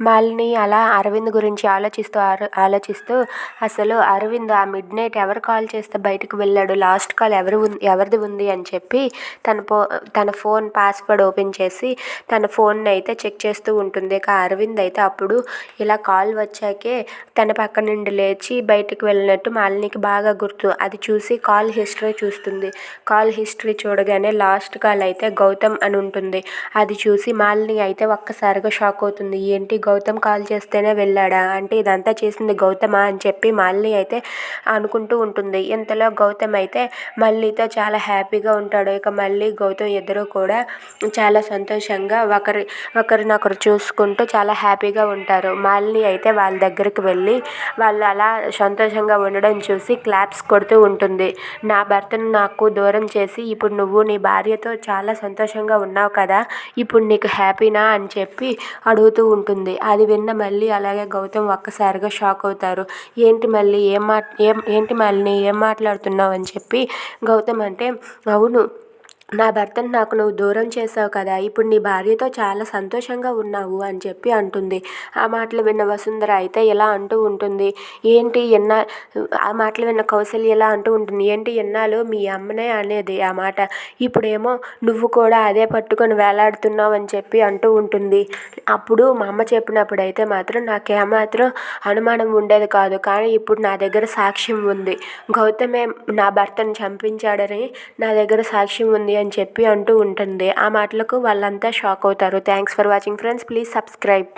మాలిని అలా అరవింద్ గురించి ఆలోచిస్తూ ఆలోచిస్తూ అసలు అరవింద్ ఆ మిడ్ నైట్ ఎవరు కాల్ చేస్తే బయటకు వెళ్ళాడు? లాస్ట్ కాల్ ఎవరు ఎవరిది ఉంది అని చెప్పి తన పో తన ఫోన్ పాస్వర్డ్ ఓపెన్ చేసి తన ఫోన్ని అయితే చెక్ చేస్తూ ఉంటుంది. ఇక అరవింద్ అయితే అప్పుడు ఇలా కాల్ వచ్చాకే తన పక్క నుండి లేచి బయటకు వెళ్ళినట్టు మాలినికి బాగా గుర్తు. అది చూసి కాల్ హిస్టరీ చూస్తుంది. కాల్ హిస్టరీ చూడగానే లాస్ట్ కాల్ అయితే గౌతమ్ అని ఉంటుంది. అది చూసి మాలిని అయితే ఒక్కసారిగా షాక్ అవుతుంది. ఏంటి గౌతమ్ కాల్ చేస్తేనే వెళ్ళాడా? అంటే ఇదంతా చేసింది గౌతమా అని చెప్పి మాలిని అయితే అనుకుంటూ ఉంటుంది. ఇంతలో గౌతమ్ అయితే మళ్ళీతో చాలా హ్యాపీగా ఉంటాడు. ఇక మళ్ళీ గౌతమ్ ఇద్దరు కూడా చాలా సంతోషంగా ఒకరి ఒకరినొకరు చూసుకుంటూ చాలా హ్యాపీగా ఉంటారు. మాలిని అయితే వాళ్ళ దగ్గరికి వెళ్ళి వాళ్ళు అలా సంతోషంగా ఉండడం చూసి క్లాప్స్ కొడుతూ ఉంటుంది. నా భర్తను నాకు దూరం చేసి ఇప్పుడు నువ్వు నీ భార్యతో చాలా సంతోషంగా ఉన్నావు కదా ఇప్పుడు నీకు హ్యాపీనా అని చెప్పి అడుగుతూ ఉంటుంది. అది విన్న మళ్ళీ అలాగే గౌతమ్ ఒక్కసారిగా షాక్ అవుతారు. ఏంటి మళ్ళీ? ఏం మా ఏం ఏంటి మళ్ళీ? ఏం మాట్లాడుతున్నావు? అని చెప్పి గౌతమ్ అంటే అవును నా భర్తను నాకు నువ్వు దూరం చేసావు కదా ఇప్పుడు నీ భార్యతో చాలా సంతోషంగా ఉన్నావు అని చెప్పి అంటుంది. ఆ మాటలు విన్న వసుంధర అయితే ఇలా అంటూ ఉంటుంది. ఏంటి ఎన్నా ఆ మాటలు విన్న కౌశల్య ఎలా అంటూ ఉంటుంది. ఏంటి ఎన్నాళ్ళు మీ అమ్మనే అనేది ఆ మాట. ఇప్పుడేమో నువ్వు కూడా అదే పట్టుకొని వేలాడుతున్నావు అని చెప్పి అంటూ ఉంటుంది. అప్పుడు మా అమ్మ చెప్పినప్పుడు అయితే మాత్రం నాకు ఏమాత్రం అనుమానం ఉండేది కాదు. కానీ ఇప్పుడు నా దగ్గర సాక్ష్యం ఉంది. గౌతమే నా భర్తను చంపించాడని నా దగ్గర సాక్ష్యం ఉంది. అని చెప్పి అంటూ ఉంటుంది. ఆ మాటలకు వాళ్ళంతా షాక్ అవుతారు. Thanks for watching friends please subscribe